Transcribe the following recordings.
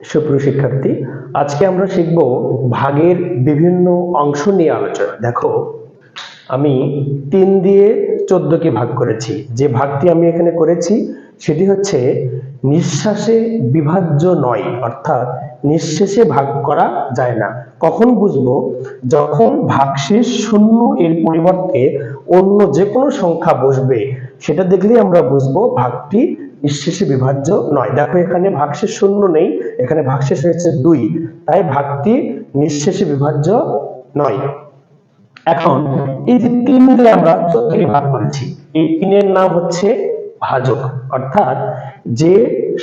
সুপ্রিয় শিক্ষার্থী, আজকে আমরা শিখব ভাগের বিভিন্ন অংশ নিয়ে আলোচনা। দেখো, আমি তিন দিয়ে চোদ্দকে ভাগ করেছি। যে ভাগটি আমি এখানে করেছি, সেটি হচ্ছে নিঃশ্বাসে বিভাজ্য নয়, অর্থাৎ নিঃশেষে ভাগ করা যায় না। কখন বুঝব? যখন ভাগশেষ শূন্য এর পরিবর্তে অন্য যে কোনো সংখ্যা বসবে সেটা দেখলেই আমরা বুঝব ভাগটি নিঃশেষে বিভাজ্য নয়। দেখো এখানে ভাগশেষ শূন্য নেই, এখানে ভাগশেষ হয়েছে দুই, তাই ভাগটি নিঃশেষে বিভাজ্য নয়। এখন এই যে তিন দিয়ে আমরা চোদ্দকে ভাগ করেছি, এই তিনের নাম হচ্ছে ভাজক। অর্থাৎ যে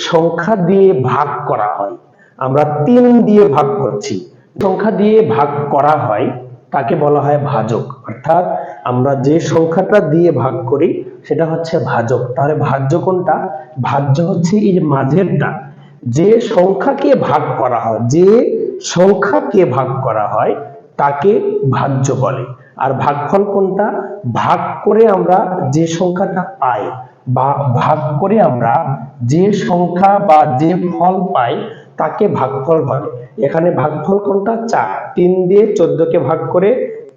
সংখ্যা দিয়ে ভাগ করা হয়, আমরা তিন দিয়ে ভাগ করছি। সংখ্যা দিয়ে ভাগ করা হয় তাকে বলা হয় ভাজক। অর্থাৎ আমরা যে সংখ্যাটা দিয়ে ভাগ করি, সেটা হচ্ছে ভাজক। তাহলে ভাজ্য কোনটা? ভাজ্য হচ্ছে এই মাঝেরটা। যে সংখ্যাকে ভাগ করা হয়, যে সংখ্যাকে ভাগ করা হয়, তাকে ভাজ্য বলে। আর ভাগফল কোনটা? ভাগ করে আমরা যে সংখ্যাটা পাই বা ভাগ করে আমরা যে সংখ্যা বা যে ফল পাই তাকে ভাগফল বলে এখানে ভাগফল কোনটা? চার। তিন দিয়ে চোদ্দকে ভাগ করে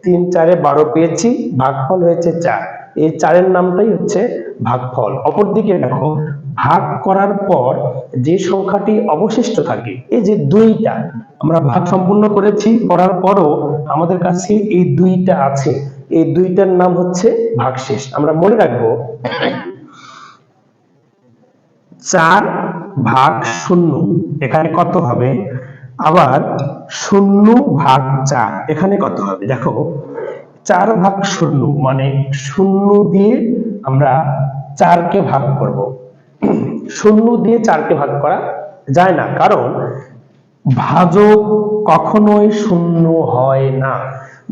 তিন চারে বারো পেয়েছি, ভাগফল হয়েছে চার। এই চারের নামটাই হচ্ছে ভাগফল। অপরদিকে দেখো, ভাগ করার পর যে সংখ্যাটি অবশিষ্ট থাকে, এই যে দুইটা, আমরা ভাগ সম্পূর্ণ করেছি, করার পরও আমাদের কাছে এই দুইটা আছে। এই দুইটার নাম হচ্ছে ভাগশেষ। আমরা মনে রাখব, চার ভাগ শূন্য। এখানে কত হবে? আবার শূন্য ভাগ চার। এখানে কত হবে? দেখো, চার ভাগ শূন্য মানে শূন্য দিয়ে আমরা চারকে ভাগ করব। শূন্য দিয়ে চারকে ভাগ করা যায় না। কারণ ভাজক কখনোই শূন্য হয় না।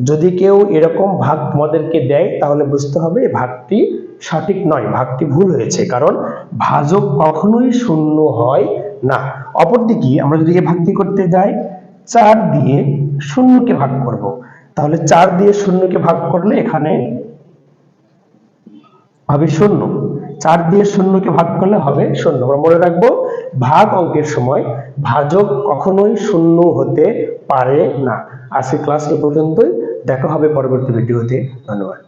যদি কেউ এরকম ভাগ তোমাদেরকে দেয়, তাহলে বুঝতে হবে এই ভাগটি সঠিক নয়, ভাগটি ভুল হয়েছে, কারণ ভাজক কখনোই শূন্য হয় না। অপরদিকে আমরা যদি এই ভাগটি করতে যাই, চার দিয়ে শূন্যকে ভাগ করব। তাহলে চার দিয়ে শূন্যকে ভাগ করলে এখানে হবে শূন্য। চার দিয়ে শূন্যকে ভাগ করলে হবে শূন্য। আমরা মনে রাখব, ভাগ অঙ্কের সময় ভাজক কখনোই শূন্য হতে পারে না। আজকে ক্লাস এ পর্যন্তই। দেখা হবে পরবর্তী ভিডিওতে ধন্যবাদ।